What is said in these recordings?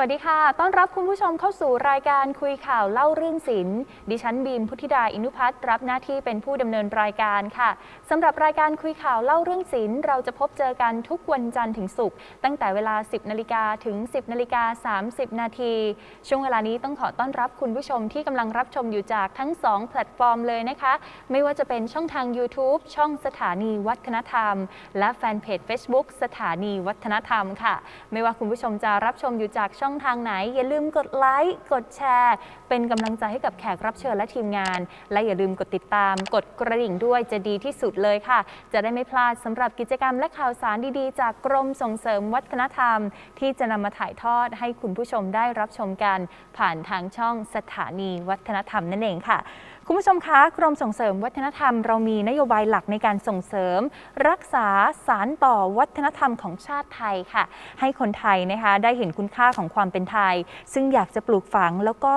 วัสดีค่ะ ต้อนรับคุณผู้ชมเข้าสู่รายการคุยข่าวเล่าเรื่องศิลป์ ดิฉันบีมพุทธิดา อินุพัฒน์รับหน้าที่เป็นผู้ดำเนินรายการค่ะ สำหรับรายการคุยข่าวเล่าเรื่องศิลป์เราจะพบเจอกันทุกวันจันทร์ถึงศุกร์ตั้งแต่เวลา 10นาฬิกาถึง 10นาฬิกา30 นาที ช่วงเวลานี้ต้องขอต้อนรับคุณผู้ชมที่กำลังรับชมอยู่จากทั้ง 2 แพลตฟอร์มเลยนะคะ ไม่ว่าจะเป็นช่องทาง YouTube ช่องสถานีวัฒนธรรม และแฟนเพจ Facebook สถานีวัฒนธรรมค่ะ ไม่ว่าคุณผู้ชมจะรับชมอยู่จากช่องทางไหน อย่าลืมกดไลค์กดแชร์ เป็นกำลังใจให้กับแขกรับเชิญและทีมงาน และอย่าลืมกดติดตาม กดกระดิ่งด้วยจะดีที่สุดเลยค่ะ จะได้ไม่พลาดสำหรับกิจกรรมและข่าวสารดีๆ จากกรมส่งเสริมวัฒนธรรม ที่จะนำมาถ่ายทอดให้คุณผู้ชมได้รับชมกัน ผ่านทางช่องสถานีวัฒนธรรมนั่นเองค่ะ คุณผู้ชมคะกรมส่งเสริมวัฒนธรรมเรามีนโยบายหลักในการส่งเสริม รักษาสารต่อวัฒนธรรมของชาติไทยค่ะ ให้คนไทยนะคะได้เห็นคุณค่าของความเป็นไทย ซึ่งอยากจะปลูกฝังแล้วก็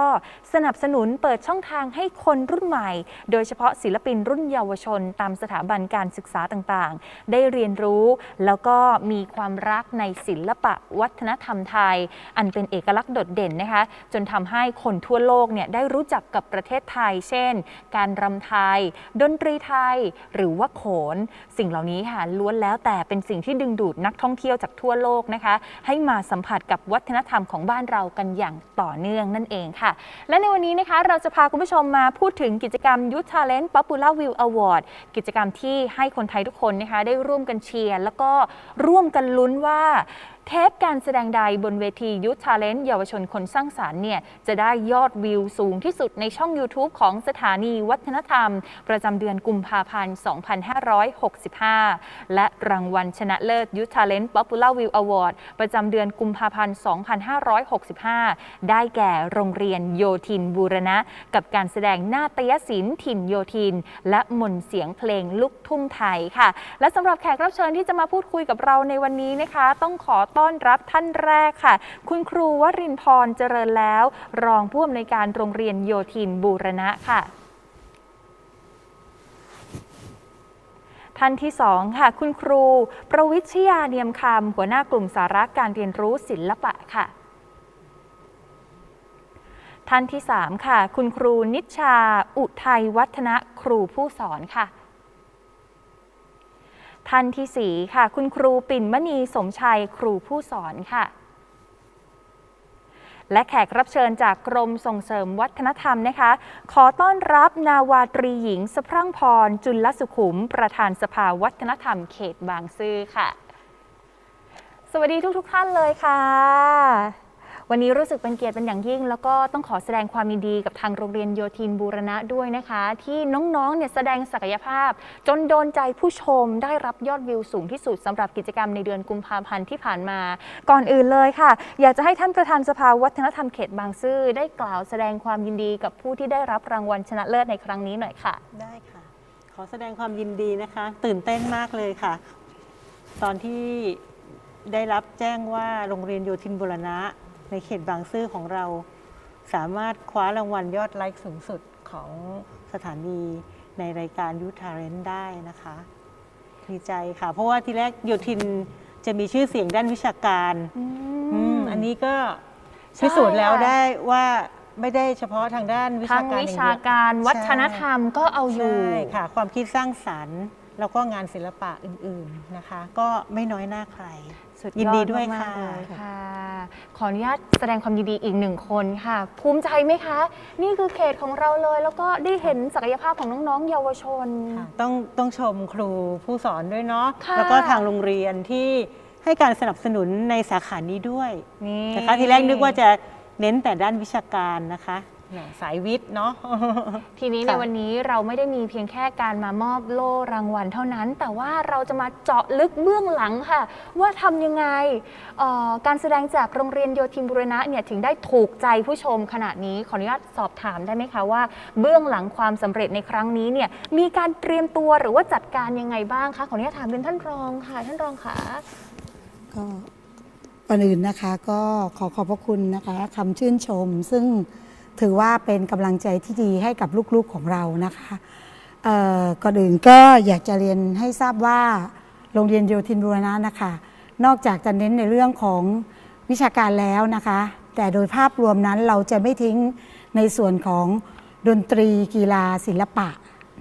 สนับสนุนเปิดช่องทางให้คนรุ่นใหม่ โดยเฉพาะศิลปินรุ่นเยาวชน ตามสถาบันการศึกษาต่างๆ ได้เรียนรู้ แล้วก็มีความรักในศิลปะวัฒนธรรมไทย อันเป็นเอกลักษณ์โดดเด่นนะคะจนทำให้คนทั่วโลกเนี่ยได้รู้จักกับประเทศไทย เช่นการรำไทย ดนตรีไทย หรือว่าโขน สิ่งเหล่านี้ค่ะล้วนแล้วแต่เป็นสิ่งที่ดึงดูดนักท่องเที่ยวจากทั่วโลกนะคะ ให้มาสัมผัสกับวัฒนธรรมของบ้านเรากันอย่างต่อเนื่องนั่นเองค่ะ และในวันนี้นะคะเราจะพาคุณผู้ชมมาพูดถึงกิจกรรม Youth Talent Popular View Award กิจกรรมที่ให้คนไทยทุกคนนะคะได้ร่วมกันเชียร์แล้วก็ร่วมกันลุ้นว่า เทปการแสดงใดบนเวทียูท h าเลนต์เยาวชนคนสร้างสารรค์เนี่ยจะได้ยอดวิวสูงที่สุดในช่อง YouTube ของสถานีวัฒนธรรม ประจำเดือนกุมภาพันธ์ 2565 และรางวัลชนะเลิศยูท h าเลนต์ Popular View Award ประจำเดือนกุมภาพันธ์ 2565 ได้แก่โรงเรียนโยธินบูรณะ กับการแสดงหน้าฏยศิลป์ถิ่นโยธิน และมนเสียงเพลงลูกทุ่งไทยค่ะ และสำหรับแขกรับเชิญที่จะมาพูดคุยกับเราในวันนี้นะคะ ต้องขอต้อนรับท่านแรกค่ะ คุณครูวรินทร์เจริญแล้ว รองผู้อำนวยการโรงเรียนโยธินบูรณะค่ะท่านที่สองค่ะ คุณครู ประวิชยาเนียมคำหัวหน้ากลุ่มสาระการเรียนรู้ศิลปะค่ะ ท่านที่ 3 ค่ะ คุณครูนิชชา อุทัยวัฒนะครูผู้สอนค่ะ ท่านที่ 4 ค่ะ คุณครูปิ่นมณีสมชัยครูผู้สอนค่ะและแขกรับเชิญจากกรมส่งเสริมวัฒนธรรมนะคะ ขอต้อนรับนาวาตรีหญิงสะพรั่งพร จุลสุขุม ประธานสภาวัฒนธรรมเขตบางซื่อค่ะ สวัสดีทุกๆทท่านเลยค่ะ วันนี้รู้สึกเป็นเกียรติเป็นอย่างยิ่ง แล้วก็ต้องขอแสดงความยินดีกับทางโรงเรียนโยธินบูรณะด้วยนะคะ ที่น้องๆเนี่ยแสดงศักยภาพ จนโดนใจผู้ชมได้รับยอดวิวสูงที่สุดสำหรับกิจกรรมในเดือนกุมภาพันธ์ที่ผ่านมา ก่อนอื่นเลยค่ะ อยากจะให้ท่านประธานสภาวัฒนธรรมเขตบางซื่อได้กล่าวแสดงความยินดีกับผู้ที่ได้รับรางวัลชนะเลิศในครั้งนี้หน่อยค่ะ ได้ค่ะ ขอแสดงความยินดีนะคะ ตื่นเต้นมากเลยค่ะ ตอนที่ได้รับแจ้งว่าโรงเรียนโยธินบุรณะ ในเขตบางซื่อของเรา สามารถคว้ารางวัลยอดไลค์สูงสุดของสถานีในรายการยูทาเรนได้นะคะดีใจค่ะ เพราะว่าทีแรกโยธินจะมีชื่อเสียงด้านวิชาการอืมอันนี้ก็ใช่พิสูจน์แล้วค่ะ ได้ว่าไม่ได้เฉพาะทางด้านวิทั้ชางการวิอย่งชาเดียวการวัฒนธรรมก็เอาอยู่ใช่ค่ะ ความคิดสร้างสรรค์ แล้วก็งานศิลปะอื่นๆนะคะ ก็ไม่น้อยหน้าใคร สุดยินดีด้วยมากๆค่ะ เลยค่ะ ขออนุญาตแสดงความยินดีอีกหนึ่งคนค่ะ ภูมิใจไหมคะ นี่คือเขตของเราเลย แล้วก็ได้เห็นศักยภาพของน้องๆ เยาวชน ค่ะต้องต้องชมครูผู้สอนด้วยเนาะค่ะ แล้วก็ทางโรงเรียนที่ให้การสนับสนุนในสาขานี้ด้วยนี่ นะคะทีแรกนึกว่าจะเน้นแต่ด้านวิชาการนะคะ แหมสายวิทย์เนาะ ทีนี้ในค่ะวันนี้เราไม่ได้มีเพียงแค่การมามอบโล่รางวัลเท่านั้น แต่ว่าเราจะมาเจาะลึกเบื้องหลังค่ะ ว่าทำยังไงเอ่อการแสดงจากโรงเรียนโยธินบุรณะเนี่ยถึงได้ถูกใจผู้ชมขนาดนี้ขออนุญาตสอบถามได้ไหมคะว่า เบื้องหลังความสำเร็จในครั้งนี้เนี่ยมีการเตรียมตัวหรือว่าจัดการยังไงบ้างคะขออนุญาตถามเป็นท่านรองค่ะ ท่านรองค่ะ ก็ก่อนอื่นนะคะก็ขอขอบพระคุณนะคะคำชื่นชม ซึ่ง ถือว่าเป็นกำลังใจที่ดีให้กับลูกๆของเรานะคะก่อนอื่นก็อยากจะเรียนให้ทราบว่าโรงเรียนโยธินบูรณะนะคะ นอกจากจะเน้นในเรื่องของวิชาการแล้วนะคะ แต่โดยภาพรวมนั้นเราจะไม่ทิ้งในส่วนของดนตรีกีฬาศิลปะ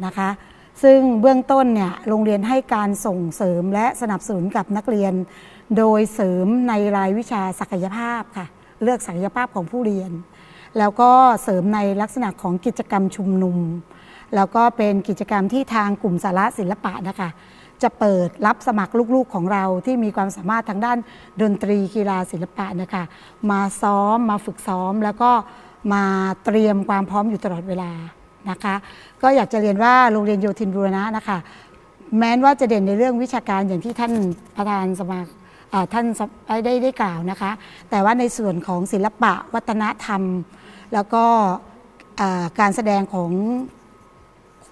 นะคะ ซึ่งเบื้องต้นเนี่ยโรงเรียนให้การส่งเสริมและสนับสนุนกับนักเรียน โดยเสริมในรายวิชาศักยภาพค่ะ เลือกศักยภาพของผู้เรียน แล้วก็เสริมในลักษณะของกิจกรรมชุมนุม แล้วก็เป็นกิจกรรมที่ทางกลุ่มสาระศิลปะนะคะ จะเปิดรับสมัครลูกๆของเราที่มีความสามารถทางด้านดนตรีกีฬาศิลปะนะคะ มาซ้อมมาฝึกซ้อม แล้วก็มาเตรียมความพร้อมอยู่ตลอดเวลานะคะ ก็อยากจะเรียนว่าโรงเรียนโยธินบูรณะนะคะแม้นว่าจะเด่นในเรื่องวิชาการอย่างที่ท่านประธานสมาท่านไดได้ได้กล่าวนะคะ แต่ว่าในส่วนของศิลปะวัฒนธรรม แล้วก็อ่าการแสดงของ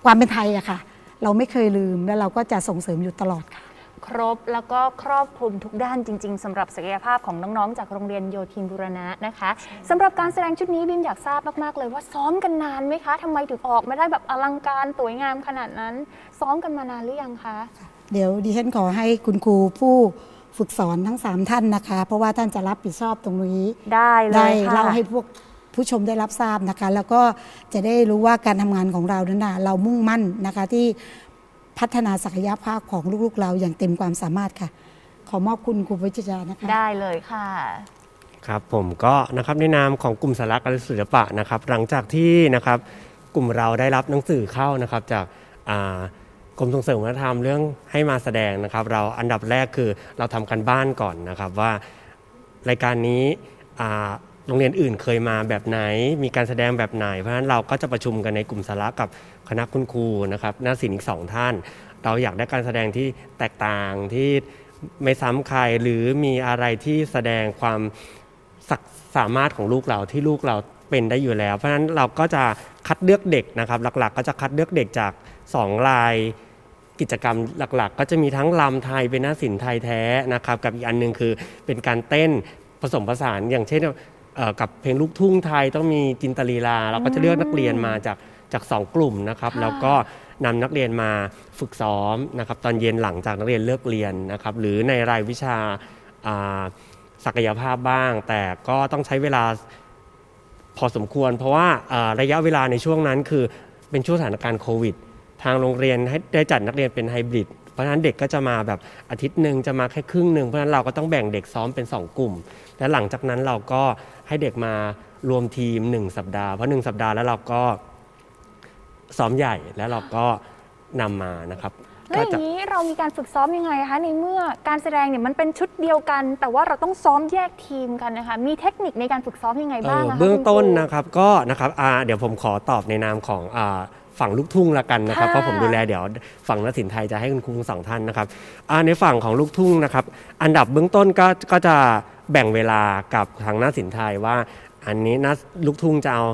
ความเป็นไทยอะค่ะ เราไม่เคยลืมและเราก็จะส่งเสริมอยู่ตลอดค่ะ ครบแล้วก็ครอบคลุมทุกด้านจริง ๆสำหรับศักยภาพของน้องๆ จากโรงเรียนโยธินบุรณะนะคะสำหรับการแสดงชุดนี้บิมอยากทราบมากๆเลยว่าซ้อมกันนานไหมคะทำไมถึงออกมาได้แบบอลังการสวยงามขนาดนั้น ซ้อมกันมานานหรือยังคะเดี๋ยวดิฉันขอให้คุณครูผู้ฝึกสอนทั้ง 3 ท่านนะคะ เพราะว่าท่านจะรับผิดชอบตรงนี้ได้เลได้ยค่ะเล่าให้พวก ผู้ชมได้รับทราบนะคะ แล้วก็จะได้รู้ว่าการทำงานของเรานั้นนะเรามุ่งมั่นนะคะที่พัฒนาศักยภาพของลูกๆ เราอย่างเต็มความสามารถค่ะ ขอมอบคุณครูวิจารณ์นะคะ ได้เลยค่ะครับผมก็นะครับในนามของกลุ่มสาระการศิลปะนะครับ หลังจากที่นะครับกลุ่มเราได้รับหนังสือเข้านะครับจากอ่ากรมส่งเสริมวัฒนธรรมเรื่องให้มาแสดงนะครับ เราอันดับแรกคือเราทำกันบ้านก่อนนะครับว่ารายการนี้อ่า โรงเรียนอื่นเคยมาแบบไหน มีการแสดงแบบไหน เพราะฉะนั้นเราก็จะประชุมกันในกลุ่มสาระกับคณะคุณครูนะครับนักศิลป์อีกสองท่าน เราอยากได้การแสดงที่แตกต่างที่ไม่ซ้ำใครหรือมีอะไรที่แสดงความสามารถของลูกเราที่ลูกเราเป็นได้อยู่แล้ว เพราะฉะนั้นเราก็จะคัดเลือกเด็กนะครับ หลักๆ ก็จะคัดเลือกเด็กจาก 2 ลายกิจกรรมหลักๆ ก็จะมีทั้งลำไทยเป็นหน้าศิลป์ไทยแท้นะครับ กับอีกอันหนึงคือเป็นการเต้นผสมผสานอย่างเช่น กับเพลงลูกทุ่งไทยต้องมีจินตลีลา เราก็จะเลือกนักเรียนมาจากจากสองกลุ่มนะครับค่ะแล้วก็นำนักเรียนมาฝึกซ้อมนะครับตอนเย็นหลังจากนักเรียนเลิกเรียนนะครับหรือในรายวิชาอ่าศักยภาพบ้าง แต่ก็ต้องใช้เวลาพอสมควร เพราะว่าอ่าระยะเวลาในช่วงนั้นคือเป็นช่วงสถานการณ์โควิด ทางโรงเรียนให้ได้จัดนักเรียนเป็นไฮบริดเพราะฉะนั้นเด็กก็จะมาแบบอาทิตย์หนึ่งจะมาแค่ครึ่งหนึ่งเพราะฉะนั้นเราก็ต้องแบ่งเด็กซ้อมเป็น 2 กลุ่ม และหลังจากนั้นเราก็ ให้เด็กมารวมทีม 1 สัปดาห์ เพราะ 1 สัปดาห์แล้วเราก็ซ้อมใหญ่แล้วเราก็นำมานะครับแล้วอย่างนี้เรามีการฝึกซ้อมยังไงคะในเมื่อการแสดงเนี่ยมันเป็นชุดเดียวกัน แต่ว่าเราต้องซ้อมแยกทีมกันนะคะมีเทคนิคในการฝึกซ้อมยังไงบ้างเอ่ออะคะเบื้องคุณครูต้นนะครับก็นะครับอ่าเดี๋ยวผมขอตอบในนามของอ่าฝั่งลูกทุ่งละกันนะครับค่ะเพราะผมดูแลเดี๋ยวฝั่งนักศิลป์ไทยจะให้คุณครูทั้งสองท่านนะครับอ่าในฝั่งของลูกทุ่งนะครับ อันดับเบื้องต้นก็ก็จะ แบ่งเวลากับทางนักศิลป์ไทยว่า อันนี้นักลูกทุ่งจะเอา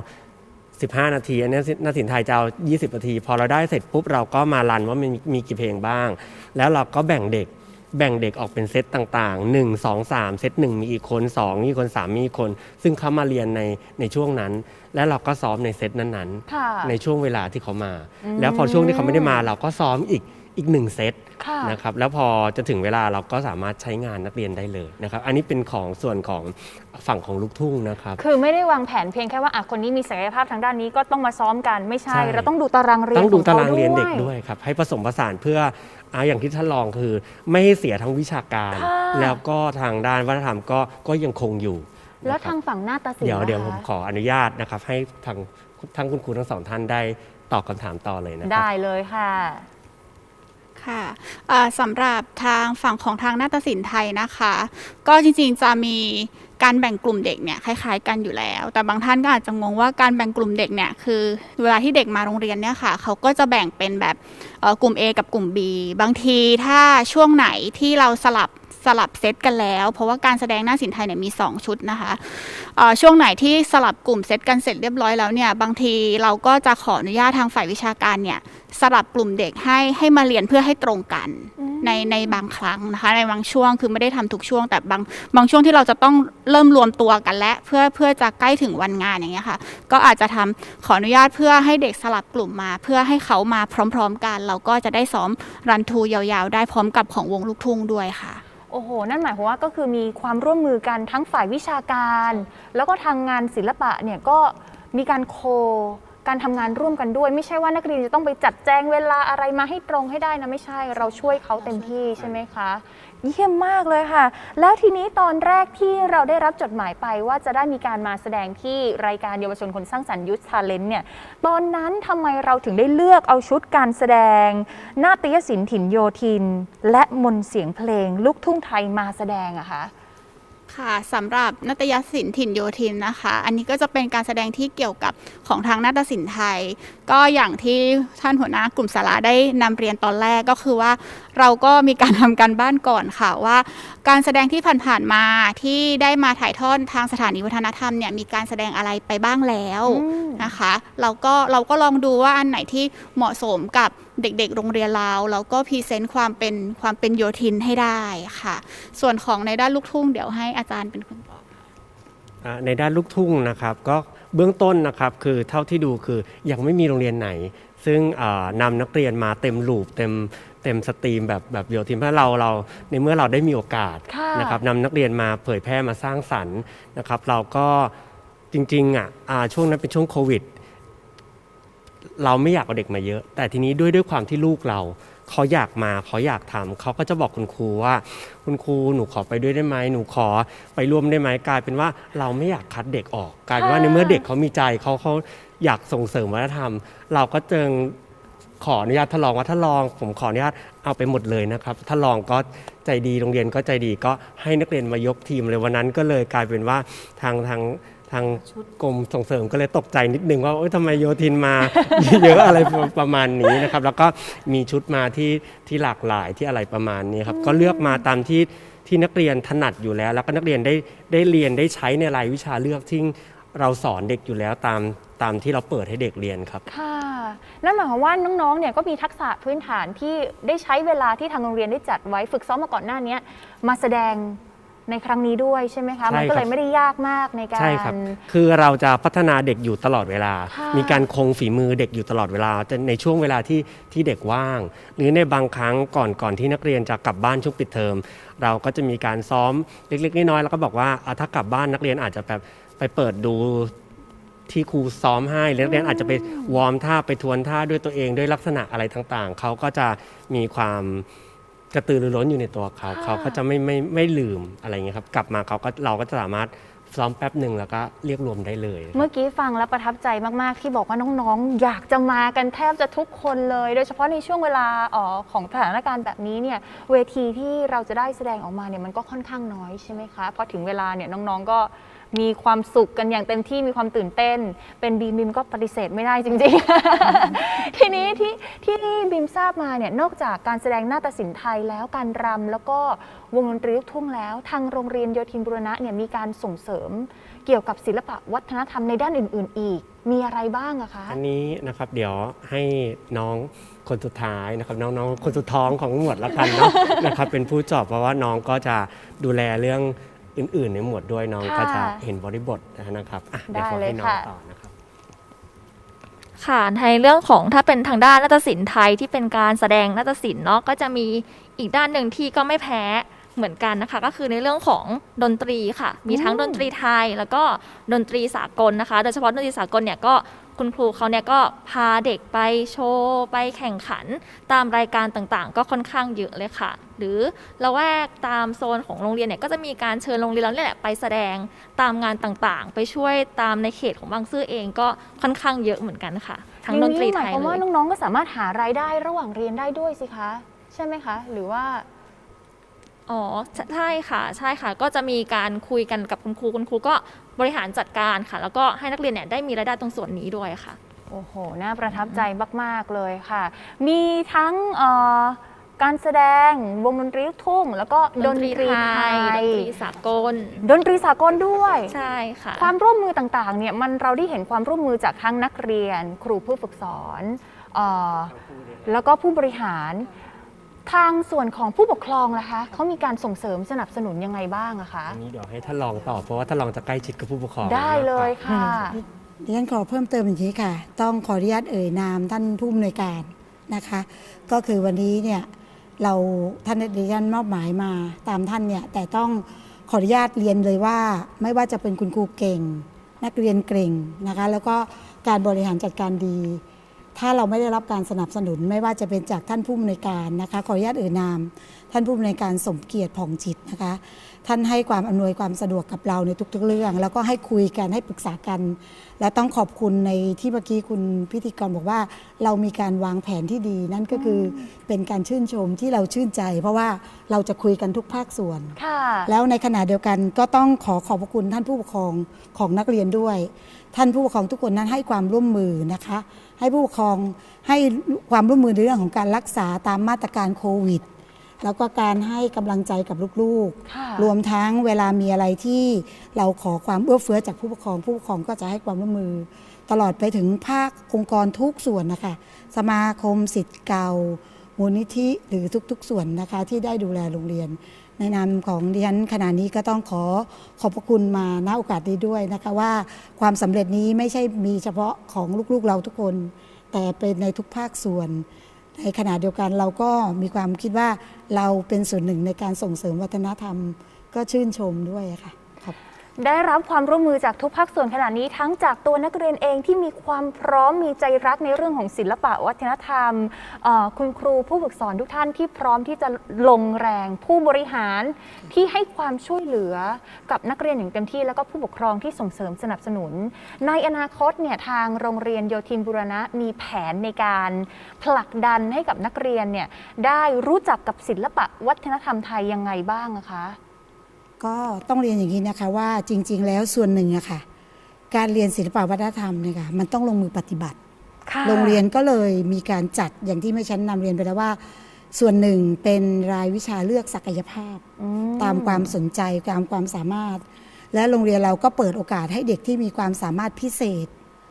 15 นาที อันนี้นักศิลป์ไทยจะเอา 20 นาที พอเราได้เสร็จปุ๊บเราก็มารันว่ามันมีมีกี่เพลงบ้าง แล้วเราก็แบ่งเด็กแบ่งเด็กออกเป็นเซตต่างๆ 1 2 3 เซต1 มีอีกคน 2 มีคน3มีอีกคน ซึ่งเขามาเรียนในในช่วงนั้น และเราก็ซ้อมในเซตนั้นค่ะๆในช่วงเวลาที่เขามาอืมแล้วพอช่วงที่เขาไม่ได้มาเราก็ซ้อมอีก อีกหนึ่งเซตค่ะนะครับแล้วพอจะถึงเวลาเราก็สามารถใช้งานนักเรียนได้เลยนะครับ อันนี้เป็นของส่วนของฝั่งของลูกทุ่งนะครับ คือไม่ได้วางแผนเพียงแค่ว่าอะคนนี้มีศักยภาพทางด้านนี้ก็ต้องมาซ้อมกันไม่ใช่ ใช่ เราต้องดูตารางเรียนต้องดูขขตารางเรียนด้วเด็กด้วย ครับให้ผสมผสานเพื่ออ่าอย่างที่ท่านรองคือ ไม่ให้เสียทั้งวิชาการ ค่ะ แล้วก็ทางด้านวัฒนธรรมก็ก็ยังคงอยู่นะครับแล้วทางฝั่งหน้าตาศิลป์เดี๋ยวเดี๋ยวล่ะผมคะขออนุญาตนะครับ ให้ทางทั้งคุณครูทั้งสองท่านได้ตอบคำถามต่อเลยนะครับ ได้เลยค่ะ ค่ะสำหรับทางฝั่งของทางนาฏศิลป์ไทยนะคะ ก็จริงๆจะมีการแบ่งกลุ่มเด็กเนี่ยคล้ายๆกันอยู่แล้ว แต่บางท่านก็อาจจะงงว่าการแบ่งกลุ่มเด็กเนี่ยคือเวลาที่เด็กมาโรงเรียนเนี่ยค่ะเขาก็จะแบ่งเป็นแบบกลุ่ม A กับกลุ่ม B บางทีถ้าช่วงไหนที่เราสลับ สลับเซตกันแล้ว เพราะว่าการแสดงหน้าศิลป์ไทยเนี่ยมี 2 ชุดนะคะเอ่อช่วงไหนที่สลับกลุ่มเซตกันเสร็จเรียบร้อยแล้วเนี่ยบางทีเราก็จะขออนุญาตทางฝ่ายวิชาการเนี่ยสลับกลุ่มเด็กให้ให้มาเรียนเพื่อให้ตรงกันในในบางครั้งนะคะในบางช่วงคือไม่ได้ทำทุกช่วง แต่บางบางช่วงที่เราจะต้องเริ่มรวมตัวกันและเพื่อเพื่อจะใกล้ถึงวันงานอย่างเงี้ยค่ะ ก็อาจจะทำขออนุญาตเพื่อให้เด็กสลับกลุ่มมา เพื่อให้เขามาพร้อม ๆ กัน เราก็จะได้ซ้อมรันทูยาวๆ ได้พร้อมกับของวงลูกทุ่งด้วยค่ะ อ้โอ้โห นั่นหมายความว่าก็คือมีความร่วมมือกันทั้งฝ่ายวิชาการ แล้วก็ทางงานศิลปะเนี่ยก็มีการโค การทำงานร่วมกันด้วย ไม่ใช่ว่านักเรียนจะต้องไปจัดแจงเวลาอะไรมาให้ตรงให้ได้นะไม่ใช่ เราช่วยเขาเต็มที่ใช่ไหมคะ เยี่ยมมากเลยค่ะ แล้วทีนี้ตอนแรกที่เราได้รับจดหมายไปว่าจะได้มีการมาแสดงที่รายการเยาวชนคนสร้างสรรค์ยุทธทาเลนเนี่ยตอนนั้นทำไมเราถึงได้เลือกเอาชุดการแสดง นาฏยศิลป์ถิ่นโยธิน และมนต์เสียงเพลง ลูกทุ่งไทยมาแสดงอะคะ ค่ะสำหรับนาฏยศิลป์ถิ่นโยธินนะคะ อันนี้ก็จะเป็นการแสดงที่เกี่ยวกับของทางนาฏศิลป์ไทย ก็อย่างที่ท่านหัวหน้ากลุ่มสาระได้นำเรียนตอนแรกก็คือว่า เราก็มีการทำการบ้านก่อนค่ะว่า การแสดงที่ผ่านๆมาที่ได้มาถ่ายทอดทางสถานีวัฒนธรรมเนี่ยมีการแสดงอะไรไปบ้างแล้วอืม นะคะ เราก็เราก็ลองดูว่าอันไหนที่เหมาะสมกับ เด็กๆ โรงเรียนเราเราก็พรีเซนต์ความเป็นความเป็นโยธินให้ได้ค่ะ ส่วนของในด้านลูกทุ่งเดี๋ยวให้อาจารย์เป็นคนตอบอ่าในด้านลูกทุ่งนะครับก็เบื้องต้นนะครับคือเท่าที่ดูคือยังไม่มีโรงเรียนไหน ซึ่งอ่านำนักเรียนมาเต็มลูปเต็มเต็มสตรีมแบบแบบโยทินเพราะเราเราในเมื่อเราได้มีโอกาสค่ะ นะครับนำนักเรียนมาเผยแพร่มาสร้างสรรค์นะครับ เราก็จริงๆอะอ่าช่วงนั้นเป็นช่วงโควิด เราไม่อยากเอาเด็กมาเยอะ แต่ทีนี้ด้วยด้วยความที่ลูกเราเขาอยากมาเขาอยากทำเขาก็จะบอกคุณครูว่า คุณครูหนูขอไปด้วยได้ไหมหนูขอไปร่วมได้ไหมกลายเป็นว่าเราไม่อยากคัดเด็กออกกลายเป็นว่าในเมื่อเด็กเขามีใจเขาเขาอยากส่งเสริมวัฒนธรรม เราก็จิงขออนุญาตทดลองว่าถ้าลอง ผมขออนุญาตเอาไปหมดเลยนะครับถ้าลองก็ใจดีโรงเรียนก็ใจดีก็ให้นักเรียนมายกทีมเลยวันนั้นก็เลยกลายเป็นว่าทางทาง ทางกรมส่งเสริมก็เลยตกใจนิดนึงว่าเอ้ยทำไมโยทินมา เยอะอะไรประมาณนี้นะครับ แล้วก็มีชุดมาที่ที่หลากหลายที่อะไรประมาณนี้ครับก็เลือกมาตามที่ที่นักเรียนถนัดอยู่แล้ว แล้วก็นักเรียนได้ได้เรียนได้ใช้ในรายวิชาเลือกที่เราสอนเด็กอยู่แล้วตามตามที่เราเปิดให้เด็กเรียนครับ ค่ะ นั่นหมายความว่าน้องๆ เนี่ยก็มีทักษะพื้นฐานที่ได้ใช้เวลาที่ทางโรงเรียนได้จัดไว้ฝึกซ้อมมาก่อนหน้านี้มาแสดง ในครั้งนี้ด้วยใช่ไหมคะใช่มันก็เลครัยบไม่ได้ยากมากในการ ใช่ครับ คือเราจะพัฒนาเด็กอยู่ตลอดเวลาค่ะมีการคงฝีมือเด็กอยู่ตลอดเวลาจะในช่วงเวลาที่ที่เด็กว่าง หรือในบางครั้งก่อนก่อนที่นักเรียนจะกลับบ้านช่วงปิดเทอมเราก็จะมีการซ้อมเล็กๆน้อยๆแล้วก็บอกว่าอะถ้ากลับบ้านนักเรียนอาจจะแบบไปเปิดดูที่ครูซ้อมให้หรือนักเรียนอาจจะไปวอร์มท่าไปทวนท่าด้วยตัวเองด้วยลักษณะอะไรต่างๆเขาก็จะมีความ กระตือรือร้นอยู่ในตัวเขาค่ะเขาก็จะไม่ไม่ไม่ลืมอะไรเงี้ยครับกลับมาเขาก็เราก็จะสามารถซ้อมแป๊บหนึ่งแล้วก็เรียกรวมได้เลยครับเมื่อกี้ฟังแล้วประทับใจมาก ๆ ที่บอกว่าน้องๆ อยากจะมากันแทบจะทุกคนเลย โดยเฉพาะในช่วงเวลาเออของสถานการณ์แบบนี้เนี่ยเวทีที่เราจะได้แสดงออกมาเนี่ยมันก็ค่อนข้างน้อยใช่ไหมคะพอถึงเวลาเนี่ยน้องๆก็ มีความสุขกันอย่างเต็มที่มีความตื่นเต้น เป็นบีมบิมก็ปฏิเสธไม่ได้จริงๆ ทีนี้ที่ที่บีมทราบมาเนี่ยนอกจากการแสดงนาฏศิลป์ไทยแล้วการรำแล้วก็วงดนตรีลูกทุ่งแล้ว ทางโรงเรียนโยธินบุรณะเนี่ยมีการส่งเสริมเกี่ยวกับศิลปะวัฒนธรรมในด้านอื่น ๆ อีก มีอะไรบ้างอะคะ อันนี้นะครับเดี๋ยวให้น้องคนสุดท้ายนะครับน้องๆคนสุดท้องของหมวดละกันเนาะ นะครับเป็นผู้จอบเพราะว่าน้องก็จะดูแลเรื่อง อื่น ๆ ในหมวดด้วยน้องค่ะก็จะเห็นบริบทนะครับอะเดี๋ยวขอได้เลยให้น้องค่ะ ต่อนะครับ ค่ะในเรื่องของถ้าเป็นทางด้านนาฏศิลป์ไทยที่เป็นการแสดงนาฏศิลป์เนาะก็จะมีอีกด้านหนึ่งที่ก็ไม่แพ้เหมือนกันนะคะ ก็คือในเรื่องของดนตรีค่ะ มีทั้งอืมดนตรีไทยแล้วก็ดนตรีสากลนะคะ โดยเฉพาะดนตรีสากลเนี่ยก็ คุณครูเขาเนี่ยก็พาเด็กไปโชว์ไปแข่งขัน ตามรายการต่างๆ ก็ค่อนข้างเยอะเลยค่ะ หรือละแวกตามโซนของโรงเรียนเนี่ยก็จะมีการเชิญโรงเรียนเราเนี่ยแหละไปแสดงตามงานต่างๆ ไปช่วยตามในเขตของบางซื่อเองก็ค่อนข้างเยอะเหมือนกันค่ะ ทั้งดนตรีหไทมายความว่าน้องๆก็สามารถหารายได้ระหว่างเรียนได้ด้วยสิคะ ใช่ไหมคะ หรือว่า อ๋อใช่ใช่ค่ะใช่ค่ะ ก็จะมีการคุยกันกับคุณครูคุณครูก็บริหารจัดการค่ะ แล้วก็ให้นักเรียนเนี่ยได้มีรายได้ตรงส่วนนี้ด้วยค่ะ โอ้โห น่าประทับใจมาก ๆ เลยค่ะ มีทั้งเอ่อการแสดงวงดนตรีลูกทุ่ง แล้วก็ดนตรีไทยดนตรีสากล ดนตรีสากลด้วย ใช่ค่ะ ความร่วมมือต่างๆ เนี่ยมันเราได้เห็นความร่วมมือจากทั้งนักเรียน ครูผู้ฝึกสอนเออแล้วก็ผู้บริหาร ทางส่วนของผู้ปกครองล่ะคะเขามีการส่งเสริมสนับสนุนยังไงบ้างอะคะอันนี้เดี๋ยวให้ท่านรองตอบเพราะว่าท่านรองจะใกล้ชิดกับผู้ปกครองได้เลยค่ะ ดิฉันขอเพิ่มเติมอย่างนี้ค่ะ ต้องขออนุญาตเอ่ยนามท่านผู้อำนวยการนะคะ ก็คือวันนี้เนี่ยเราท่านดิฉันมอบหมายมาตามท่านเนี่ยแต่ต้องขออนุญาตเรียนเลยว่า ไม่ว่าจะเป็นคุณครูเก่ง นักเรียนเก่งนะคะ แล้วก็การบริหารจัดการดี ถ้าเราไม่ได้รับการสนับสนุนไม่ว่าจะเป็นจากท่านผู้อำนวยการนะคะขออนุญาตเอ่ยนาม ท่านผู้อำนวยการสมเกียรติผ่องจิตนะคะ ท่านให้ความอำนวยความสะดวกกับเราในทุกๆเรื่อง แล้วก็ให้คุยกันให้ปรึกษากัน และต้องขอบคุณในที่เมื่อกี้คุณพิธีกรบอกว่า เรามีการวางแผนที่ดีนั่นก็คือเป็นการชื่นชมที่เราชื่นใจ เพราะว่าเราจะคุยกันทุกภาคส่วน ค่ะ แล้วในขณะเดียวกันก็ต้องขอขอบพระคุณท่านผู้ปกครองของนักเรียนด้วย ท่านผู้ปกครองทุกคนนั้นให้ความร่วมมือนะคะ ให้ผู้ปกครองให้ความร่วมมือในเรื่องของการรักษาตามมาตรการโควิด แล้วก็การให้กำลังใจกับลูกค่ะๆ รวมทั้งเวลามีอะไรที่เราขอความเอื้อเฟื้อจากผู้ปกครอง ผู้ปกครองก็จะให้ความร่วมมือ ตลอดไปถึงภาคองค์กรทุกส่วนนะคะ สมาคมสิทธิ์เก่า มูลนิธิหรือทุกๆ ส่วนนะคะ ที่ได้ดูแลโรงเรียน ในนามของดิฉันขณะนี้ก็ต้องขอขอบพระคุณมาณโอกาสนี้ด้วยนะคะว่าความสำเร็จนี้ไม่ใช่มีเฉพาะของลูกๆเราทุกคน แต่เป็นในทุกภาคส่วน ในขณะเดียวกันเราก็มีความคิดว่าเราเป็นส่วนหนึ่งในการส่งเสริมวัฒนธรรม ก็ชื่นชมด้วยค่ะ ได้รับความร่วมมือจากทุกภาคส่วนขนาดนี้ทั้งจากตัวนักเรียนเองที่มีความพร้อมมีใจรักในเรื่องของศิลปะวัฒนธรรม คุณครูผู้ฝึกสอนทุกท่านที่พร้อมที่จะลงแรงผู้บริหารที่ให้ความช่วยเหลือกับนักเรียนอย่างเต็มที่ แล้วก็ผู้ปกครองที่ส่งเสริมสนับสนุน ในอนาคตเนี่ยทางโรงเรียนโยธินบุรณะมีแผนในการผลักดันให้กับนักเรียนเนี่ยได้รู้จักกับศิลปะวัฒนธรรมไทยยังไงบ้างอะคะ ก็ต้องเรียนอย่างนี้นะคะว่าจริง ๆ แล้วส่วนหนึ่งอะค่ะ การเรียนศิลปวัฒนธรรมเนี่ยค่ะมันต้องลงมือปฏิบัติ ค่ะโรงเรียนก็เลยมีการจัดอย่างที่เมื่อฉันนำเรียนไปแล้วว่า ส่วนหนึ่งเป็นรายวิชาเลือกศักยภาพ อืตามความสนใจตามความสามารถ และโรงเรียนเราก็เปิดโอกาสให้เด็กที่มีความสามารถพิเศษ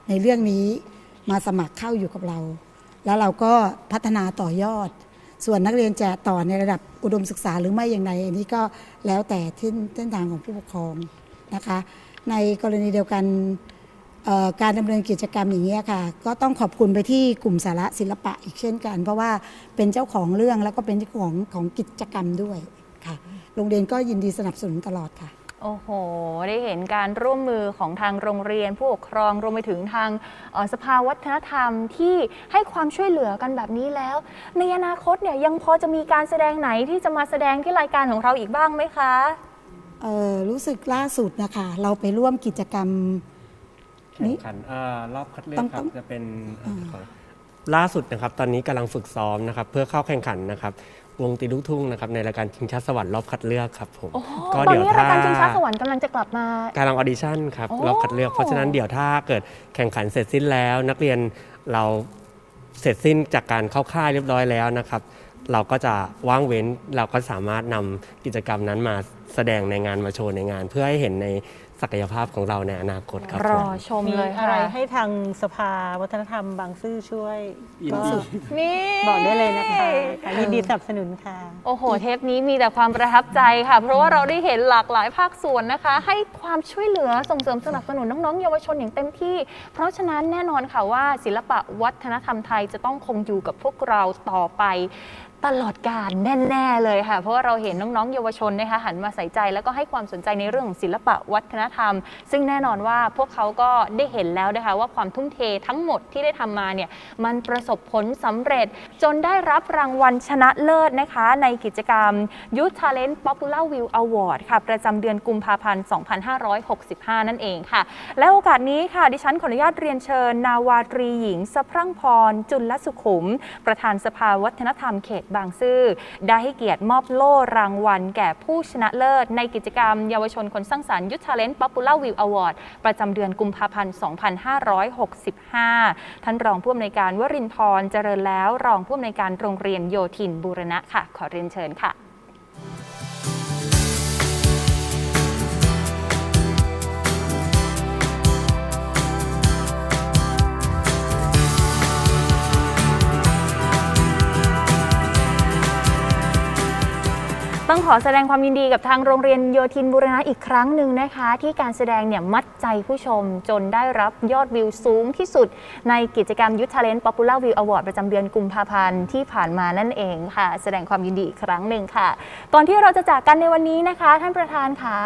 ในเรื่องนี้มาสมัครเข้าอยู่กับเรา แล้วเราก็พัฒนาต่อยอด ส่วนนักเรียนจะต่อในระดับอุดมศึกษาหรือไม่อย่างไรอันนี้ก็แล้วแต่เส้นทางของผู้ปกครองนะคะ ในกรณีเดียวกันการดำเนินกิจกรรมอย่างนี้ยค่ะ ก็ต้องขอบคุณไปที่กลุ่มสาระศิลปะอีกเช่นกัน เพราะว่าเป็นเจ้าของเรื่องแล้วก็เป็นเจ้าของของกิจกรรมด้วยค่ะ โรงเรียนก็ยินดีสนับสนุนตลอดค่ะ โอ้โห ได้เห็นการร่วมมือของทางโรงเรียน ผู้ปกครองรวมไปถึงทางเอ่อสภาวัฒนธรรมที่ให้ความช่วยเหลือกันแบบนี้แล้ว ในอนาคตเนี่ยยังพอจะมีการแสดงไหนที่จะมาแสดงที่รายการของเราอีกบ้างไหมคะเอ่อรู้สึกล่าสุดนะคะ เราไปร่วมกิจกรรมแข่งขันเอ่อรอบคัดเลือกต้องครัต้บองจะเป็นเอ่อขอล่าสุดนะครับ ตอนนี้กำลังฝึกซ้อมนะครับ เพื่อเข้าแข่งขันนะครับ วงตีลูกทุ่งนะครับในรายการชิงช้าสวรรค์รอบคัดเลือกครับผมโอ้โหก็ตอนเดี๋ยวนี้รายการถ้าชิงช้าสวรรค์กำลังจะกลับมากำลังออดิชั่นครับโอ้ รอบคัดเลือกเพราะฉะนั้นเดี๋ยวถ้าเกิดแข่งขันเสร็จสิ้นแล้ว นักเรียนเราเสร็จสิ้นจากการเข้าค่ายเรียบร้อยแล้วนะครับ เราก็จะว่างเว้นเราก็สามารถนำกิจกรรมนั้นมาแสดงในงานมาโชว์ในงาน เพื่อให้เห็นในศักยภาพของเราในอนาคตครับรผอม ชมมีเลยอะไรค่ะให้ทางสภาวัฒนธรรมบางซื่อช่วยยินก็ดี นี่บอกได้เลยนะคะค่ะยินดีสนับสนุนค่ะ โอ้โห เทปนี้มีแต่ความประทับใจค่ะ เพราะว่าเราได้เห็นหลากหลายภาคส่วนนะคะ ให้ความช่วยเหลือส่งเสริมสนับสนุนน้องๆ เยาวชนอย่างเต็มที่ เพราะฉะนั้นแน่นอนค่ะว่าศิลปะวัฒนธรรมไทยจะต้องคงอยู่กับพวกเราต่อไป ตลอดกาลแน่ ๆ เลยค่ะ เพราะว่าเราเห็นน้อง ๆ เยาวชนนะคะหันมาใส่ใจแล้วก็ให้ความสนใจในเรื่องของศิลปะวัฒนธรรม ซึ่งแน่นอนว่าพวกเขาก็ได้เห็นแล้วนะคะว่าความทุ่มเททั้งหมดที่ได้ทำมาเนี่ยมันประสบผลสำเร็จ จนได้รับรางวัลชนะเลิศนะคะ ในกิจกรรม Youth Talent Popular View Award ค่ะ ประจำเดือนกุมภาพันธ์ 2565 นั่นเองค่ะ และโอกาสนี้ค่ะ ดิฉันขออนุญาตเรียนเชิญ นาวาตรีหญิงสะพรั่งพร จุลสุขุม ประธานสภาวัฒนธรรมเขตบางซื่อได้ให้เกียรติมอบโล่รางวัล แก่ผู้ชนะเลิศ ในกิจกรรมเยาวชนคนสร้างสรรค์ยุทธชาเลนจ์ป๊อปปูล่าวิวอวอร์ดประจำเดือนกุมภาพันธ์ 2565 ท่านรองผู้อำนวยการวรินทร์เจริญแล้วรองผู้อำนวยการโรงเรียนโยธินบูรณะค่ะ ขอเรียนเชิญค่ะ ต้องขอแสดงความยินดีกับทางโรงเรียนโยธินบุรณะอีกครั้งหนึ่งนะคะ ที่การแสดงเนี่ยมัดใจผู้ชมจนได้รับยอดวิวสูงที่สุด ในกิจกรรมยุทธ Talent Popular View Award ประจำเดือนกุมภาพันธ์ที่ผ่านมานั่นเองค่ะ แสดงความยินดีอีกครั้งหนึ่งค่ะ ก่อนที่เราจะจากกันในวันนี้นะคะ ท่านประธานคะ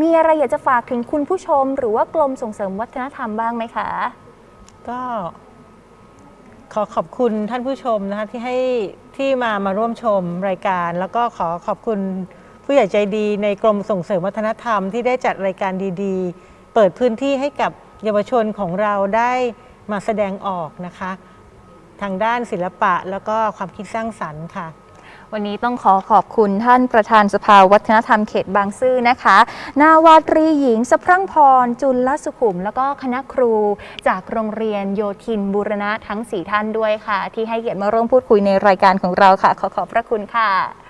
มีอะไรอยากจะฝากถึงคุณผู้ชม หรือว่ากรมส่งเสริมวัฒนธรรมบ้างไหมคะ ก็ขอขอบคุณท่านผู้ชมนะคะที่ให้ ที่มามาร่วมชมรายการ แล้วก็ขอขอบคุณผู้ใหญ่ใจดีในกรมส่งเสริมวัฒนธรรมที่ได้จัดรายการดีๆ เปิดพื้นที่ให้กับเยาวชนของเราได้มาแสดงออกนะคะ ทางด้านศิลปะแล้วก็ความคิดสร้างสรรค์ค่ะ วันนี้ต้องขอขอบคุณท่านประธานสภาวัฒนธรรมเขตบางซื่อนะคะ นาวาตรีหญิงสพรั่งพร จุลสุขุม แล้วก็คณะครูจากโรงเรียนโยธินบูรณะทั้ง 4 ท่านด้วยค่ะ ที่ให้เกียรติมาร่วมพูดคุยในรายการของเราค่ะ ขอขอบพระคุณค่ะ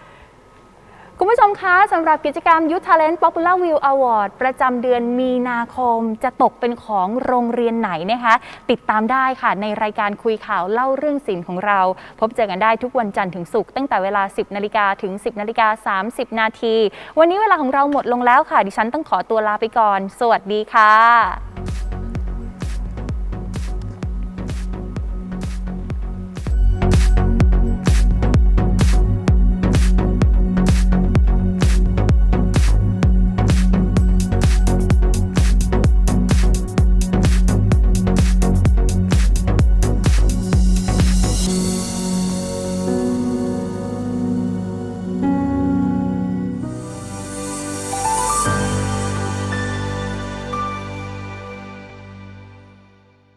คุณผู้ชมคะสำหรับกิจกรรม Youth Talent Popular View Award ประจำเดือนมีนาคมจะตกเป็นของโรงเรียนไหนนะคะ ติดตามได้ค่ะในรายการคุยข่าวเล่าเรื่องศิลป์ของเรา พบเจอกันได้ทุกวันจันทร์ถึงศุกร์ตั้งแต่เวลา 10นาฬิกาถึง 10นาฬิกา30 นาที วันนี้เวลาของเราหมดลงแล้วค่ะ ดิฉันต้องขอตัวลาไปก่อน สวัสดีค่ะ